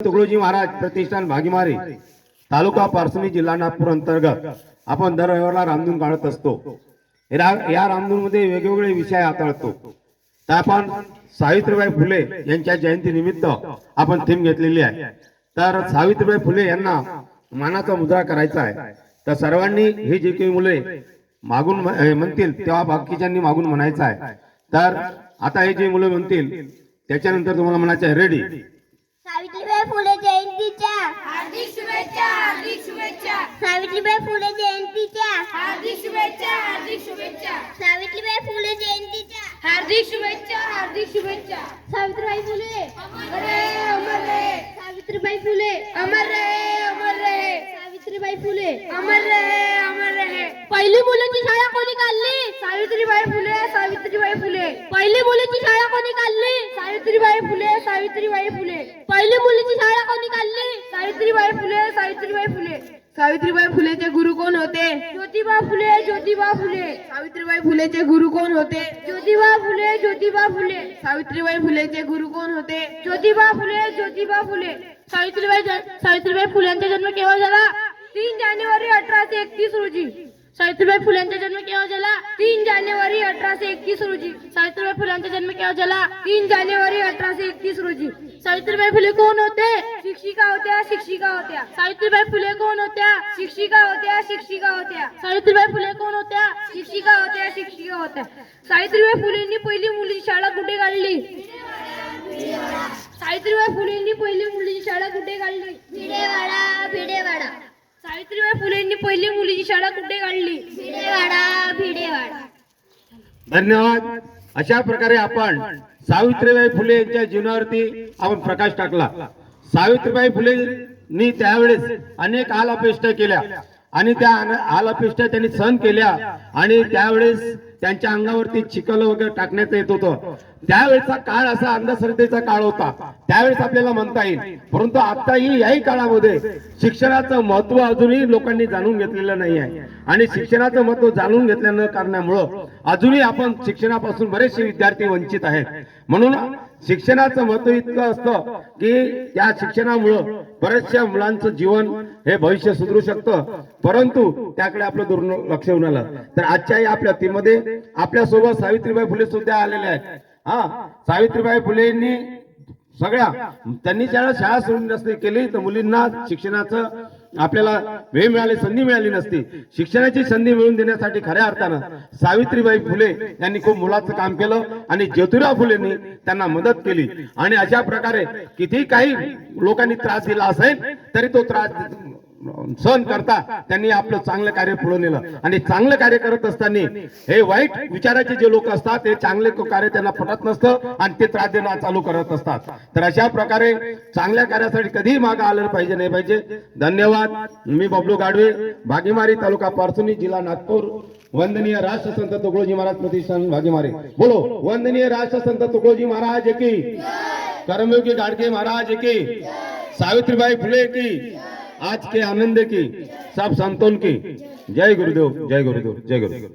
तुकडोजी महाराज प्रतिष्ठान भागीमारी तालुका पारसनी जिल्हा नागपूर अंतर्गत. आपण दर रविवारला रामधून काढत असतो. या- रामधून मध्ये वेगवेगळे विषय हाताळतो तर आपण सावित्रीबाई फुले यांच्या जयंती निमित्त आपण थीम घेतलेली आहे. तर सावित्रीबाई फुले यांना मानाचा मुद्रा करायचा आहे. तर सर्वांनी ही जी काही मुले मागून म्हणतील तेव्हा बाकीच्यांनी मागून म्हणायचं आहे. तर आता हे जे मुलं म्हणतील त्याच्यानंतर तुम्हाला म्हणायचं आहे रेडी सावित्रीबाई फुले जयंतीच्या. हार्दिक शुभेच्छा हार्दिक शुभेच्छा. सावित्रीबाई फुले जयंतीच्या. हार्दिक शुभेच्छा हार्दिक शुभेच्छा. सावित्रीबाई फुले जयंतीच्या. हार्दिक शुभेच्छा हार्दिक शुभेच्छा. सावित्रीबाई फुले. अमर रहे अमर रहे. सावित्रीबाई फुले. अमर रहे अमर रहे. सावित्रीबाई फुले. अमर रहे अमर रहे. पहिली मुलीची शाळा कोणी काढली? सावित्रीबाई फुले सावित्रीबाई फुले. पहिली मुलीची सावित्रीबाई फुले सावित्रीबाई फुले. पहिली मुलीची शाळा कोणी काढली? सावित्रीबाई फुले सावित्रीबाई फुले. सावित्रीबाई फुलेचे गुरु कोण होते? ज्योतिबा फुले ज्योतिबा फुले. सावित्रीबाई फुलेचे गुरु कोण होते? ज्योतिबा फुले ज्योतिबा फुले. सावित्रीबाई फुलेचे गुरु कोण होते? ज्योतिबा फुले ज्योतिबा फुले. सावित्रीबाई सावित्रीबाई फुल्यांचा जन्म केव्हा झाला? तीन जानेवारी अठराशे एकतीस रोजी. सावित्रीबाई फुल्यांचा जन्म केव्हा झाला? तीन जानेवारी अठराशे एकतीस रोजी. सावित्रीबाई फुल्यांचा जन्म केव्हा झाला? तीन जानेवारी अठराशे एकतीस रोजी. सावित्रीबाई फुले कोण होते? शिक्षिका होत्या शिक्षिका होत्या. सावित्रीबाई फुले कोण होत्या? शिक्षिका होत्या शिक्षिका होत्या. सावित्रीबाई फुले कोण होत्या? शिक्षिका होत्या शिक्षिका होत्या. सावित्रीबाई फुलेंनी पहिली मुलीची शाळा कुठे काढली? सावित्रीबाई फुलेंनी पहिली मुलीची शाळा कुठे काढली? भिडेवाडा भिडेवाडा. सावित्रीबाई फुलेंनी पहिली मुलीची शाळा कुठे काढली? भिडेवाडा भिडेवाडा. धन्यवाद. अशा प्रकारे आपण सावित्रीबाई फुले यांच्या जीवनावरती आपण प्रकाश टाकला. सावित्रीबाई फुलेंनी त्यावेळेस अनेक आलापेष्टा केल्या. आणि त्या अन- आलापेष्टा त्यांनी सहन केल्या आणि त्यावेळेस त्यांच्या अंगावरती चिखल वगैरे टाकण्यात येत होतं. त्यावेळेचा काळ असा अंधश्रद्धेचा काळ होता. त्यावेळेस आपल्याला म्हणता येईल. परंतु आताही याही काळामध्ये शिक्षणाचं महत्त्व अजूनही लोकांनी जाणून घेतलेलं नाही आहे. आणि शिक्षणाचं महत्त्व जाणून घेतल्या न कारणामुळं अजूनही आपण शिक्षणापासून बरेचसे विद्यार्थी वंचित आहेत. म्हणून शिक्षणाचं महत्त्व इतकं असतं की त्या शिक्षणामुळं बऱ्याचशा मुलांचं जीवन हे भविष्य सुधरू शकतं. परंतु त्याकडे आपलं दुर्लक्ष होऊन आलं तर आजच्या या आपल्या तीमध्ये आपल्यासोबत सावित्रीबाई फुले सुद्धा आलेले आहेत. हा सावित्रीबाई फुलेंनी सगळ्या त्यांनी ज्याला शाळा सुरू नसती केली तर मुलींना शिक्षणाचं आपल्याला वेळ मिळाली संधी मिळाली नसती. शिक्षणाची संधी मिळवून देण्यासाठी खऱ्या अर्थानं सावित्रीबाई फुले यांनी खूप मुलाचं काम केलं आणि ज्योतिराव फुलेंनी त्यांना मदत केली. आणि अशा प्रकारे किती काही लोकांनी त्रास दिला असेल तरी तो त्रास सहन करता त्यांनी आपलं चांगलं कार्य पुढे नेलं. आणि चांगलं कार्य करत असताना हे वाईट विचाराचे जे लोक असतात ते चांगले कार्य त्यांना पटत नसतं आणि ते त्रास देणं चालू करत असतात. तर अशा प्रकारे चांगल्या कार्यासाठी कधीही मागं आलं पाहिजे नाही पाहिजे. धन्यवाद. मी बबलू गाडवे भागीमारी तालुका पारसुनी जिल्हा नागपूर. वंदनीय राष्ट्रसंत तुकडोजी महाराज प्रतिष्ठान भागीमारी. बोलो वंदनीय राष्ट्रसंत तुकडोजी महाराज की कर्मयोगी गाडगे महाराज की सावित्रीबाई फुले की आज के आनंद की सब संतों की। जय गुरुदेव जय गुरुदेव जय गुरुदेव।